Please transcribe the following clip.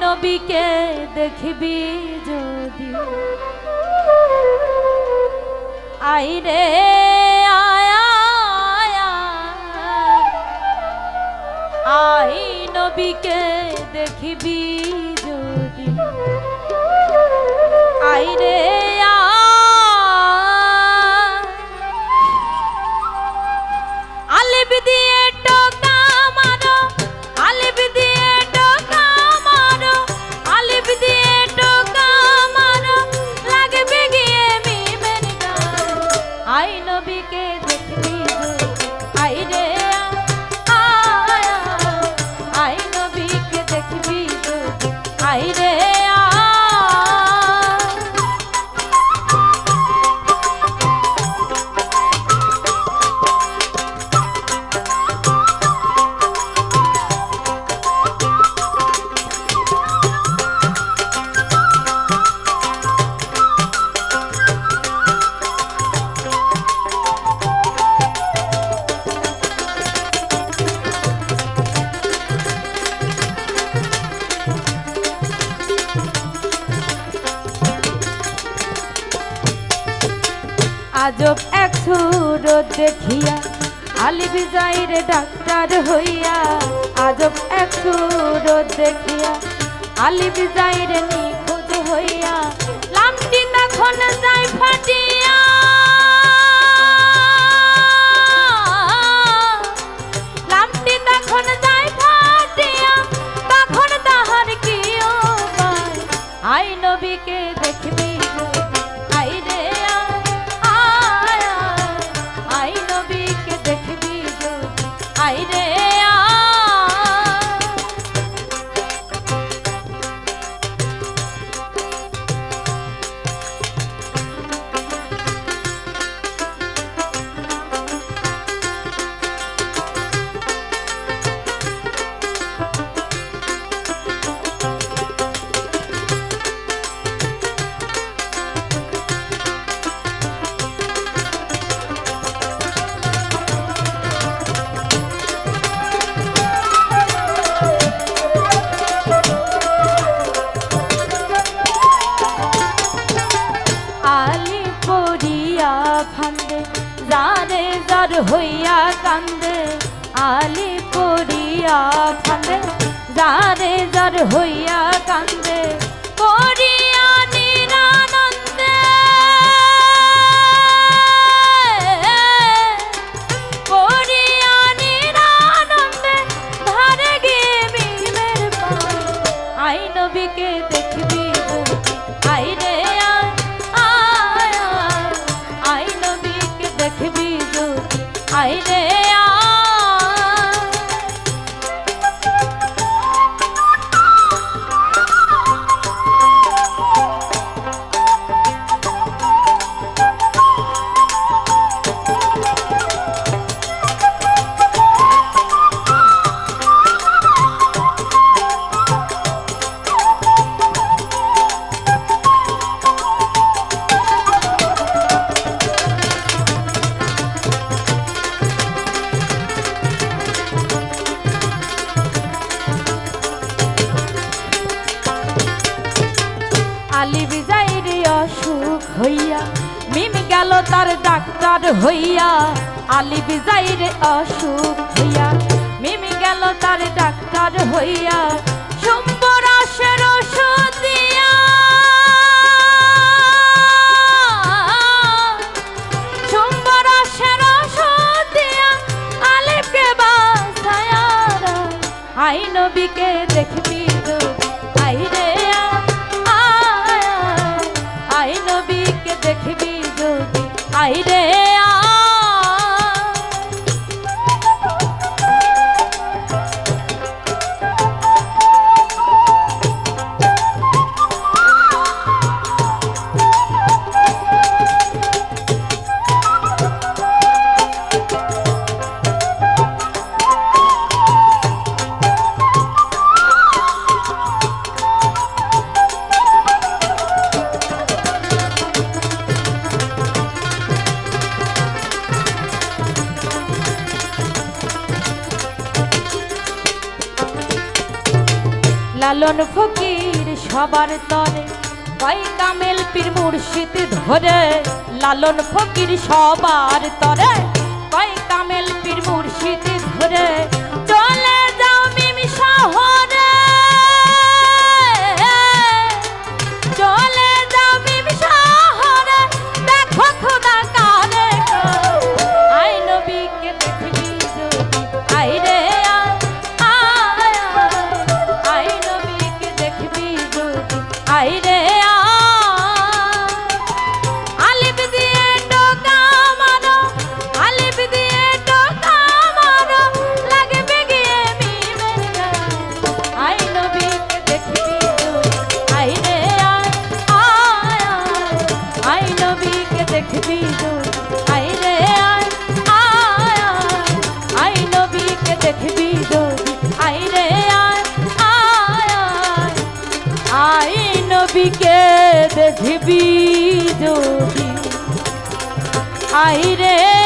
নবীকে দেখবি যদি। আইরে আয়া। আই নবীকে দেখিবি আজব এক সুরত দেখিয়া আলি বিজয়ের ডাক্তার হইয়া আজব এক সুরত দেখিয়া আলি বিজয়ের নিখোঁজ হইয়া লামটি তখন যায় ফাটিয়া কান্দে, আলি পড়িয়া ফান্দে যারে যার হইয়া কান্দে, পড়িয়া নিরানন্দে। পড়িয়া নিরানন্দে, ধারে গিয়ে মিমের পায় আই নবীকে দেখবি আই রে আই নবীকে দেখবি আই রে আলি বিজাইর অসুখ হইয়া, মিম গেল তার ডাক্তার হইয়া, আলি বিজাইর অসুখ হইয়া, মিম গেল তার ডাক্তার হইয়া ওষুধ আই নবীকে দেখবি যদি লালন ফকির সবার তরে কয় কামেল পীর মুর্শিদ ধরে, লালন ফকির সবার তরে কয় কামেল পীর মুর্শিদ ধরে আই নবীকে দেখবি আই রে আয়। আই নবীকে দেখবি আই রে, আয়। আই নবীকে দেখবি যদি আই রে